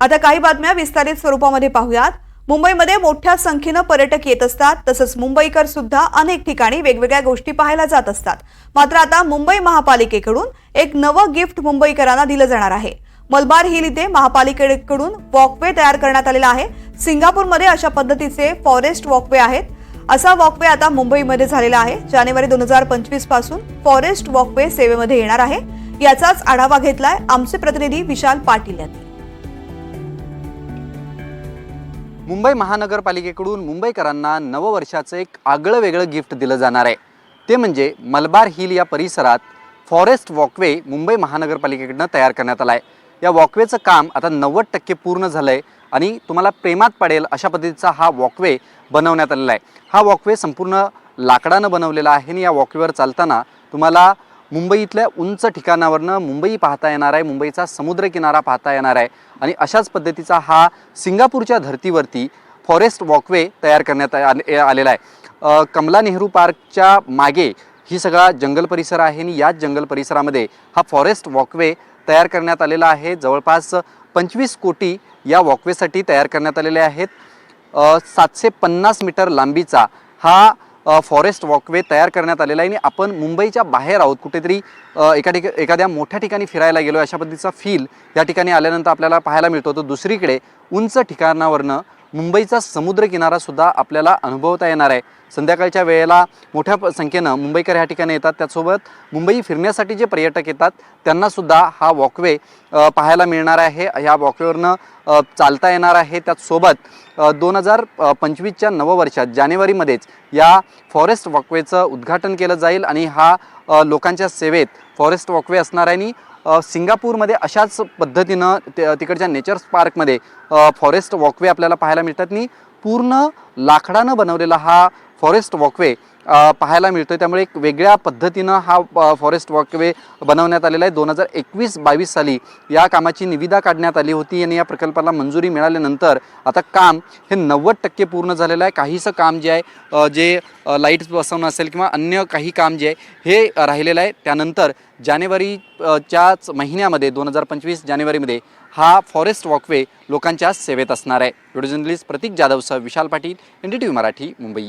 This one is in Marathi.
आता काही बातम्या विस्तारित स्वरूपामध्ये पाहूयात. मुंबईमध्ये मोठ्या संख्येनं पर्यटक येत असतात. तसंच मुंबईकर सुद्धा अनेक ठिकाणी वेगवेगळ्या गोष्टी पाहायला जात असतात. मात्र आता मुंबई महापालिकेकडून एक नवं गिफ्ट मुंबईकरांना दिलं जाणार आहे. मलबार हिल इथे महापालिकेकडून वॉकवे तयार करण्यात आलेला आहे. सिंगापूरमध्ये अशा पद्धतीचे फॉरेस्ट वॉकवे आहेत. असा वॉकवे आता मुंबईमध्ये झालेला आहे. जानेवारी दोन हजार पंचवीसपासून फॉरेस्ट वॉकवे सेवेमध्ये येणार आहे. याचाच आढावा घेतलाय आमचे प्रतिनिधी विशाल पाटील यांनी. मुंबई महानगरपालिकेकडून मुंबईकरांना नववर्षाचं एक आगळं वेगळं गिफ्ट दिलं जाणार आहे. ते म्हणजे मलबार हिल या परिसरात फॉरेस्ट वॉकवे मुंबई महानगरपालिकेकडनं तयार करण्यात आला आहे या वॉकवेचं काम आता नव्वद टक्के पूर्ण झालं आहे आणि तुम्हाला प्रेमात पडेल अशा पद्धतीचा हा वॉकवे बनवण्यात आलेला आहे. हा वॉकवे संपूर्ण लाकडानं बनवलेला आहे आणि या वॉकवेवर चालताना तुम्हाला मुंबईतल्या उंच ठिकाणावरनं मुंबई पाहता येणार आहे मुंबईचा समुद्रकिनारा पाहता येणार आहे. आणि अशाच पद्धतीचा हा सिंगापूरच्या धर्तीवरती फॉरेस्ट वॉकवे तयार करण्यात आले- आलेला आहे. कमला नेहरू पार्कच्या मागे ही सगळा जंगल परिसर आहे आणि याच जंगल परिसरामध्ये हा फॉरेस्ट वॉकवे तयार करण्यात आलेला आहे. जवळपास पंचवीस कोटी या वॉकवेसाठी तयार करण्यात आलेले आहेत. सातशे पन्नास मीटर लांबीचा हा फॉरेस्ट वॉकवे तयार करण्यात आलेला आहे. आणि आपण मुंबईच्या बाहेर आहोत. कुठेतरी एका ठिका एखाद्या मोठ्या ठिकाणी फिरायला गेलो अशा पद्धतीचा फील या ठिकाणी आल्यानंतर आपल्याला पाहायला मिळतो. तर दुसरीकडे उंच ठिकाणावरनं मुंबईचा समुद्रकिनारासुद्धा आपल्याला अनुभवता येणार आहे. संध्याकाळच्या वेळेला मोठ्या संख्येनं मुंबईकर ह्या ठिकाणी येतात. त्यासोबत मुंबई फिरण्यासाठी जे पर्यटक येतात त्यांनासुद्धा हा वॉकवे पाहायला मिळणार आहे. ह्या वॉकवेवरनं चालता येणार आहे. त्याचसोबत दोन हजार पंचवीसच्या नववर्षात जानेवारीमध्येच या फॉरेस्ट वॉकवेचं उद्घाटन केलं जाईल आणि हा लोकांच्या सेवेत फॉरेस्ट वॉकवे असणार आहे आणि सिंगापूरमध्ये अशाच पद्धतीनं ते- तिकडच्या नेचर्स पार्कमध्ये फॉरेस्ट वॉकवे आपल्याला पाहायला मिळतात. आणि पूर्ण लाकडानं बनवलेला हा फॉरेस्ट वॉकवे पाहायला मिळतो आहे त्यामुळे एक वेगळ्या पद्धतीनं हा फॉरेस्ट वॉकवे बनवण्यात आलेला आहे. दोन हजार एकवीस बावीस साली या कामाची निविदा काढण्यात आली होती आणि या प्रकल्पाला मंजुरी मिळाल्यानंतर आता काम हे नव्वद टक्के पूर्ण झालेलं आहे. काहीसं काम जे आहे जे लाईट्स बसवणं असेल किंवा अन्य काही काम जे आहे हे राहिलेलं आहे. त्यानंतर जानेवारीच्याच महिन्यामध्ये दोन हजार पंचवीस जानेवारीमध्ये हा फॉरेस्ट वॉकवे लोकांच्या सेवेत असणार आहे. Video journalist Prateek जाधवसह Vishal Patil N D T V Marathi Mumbai.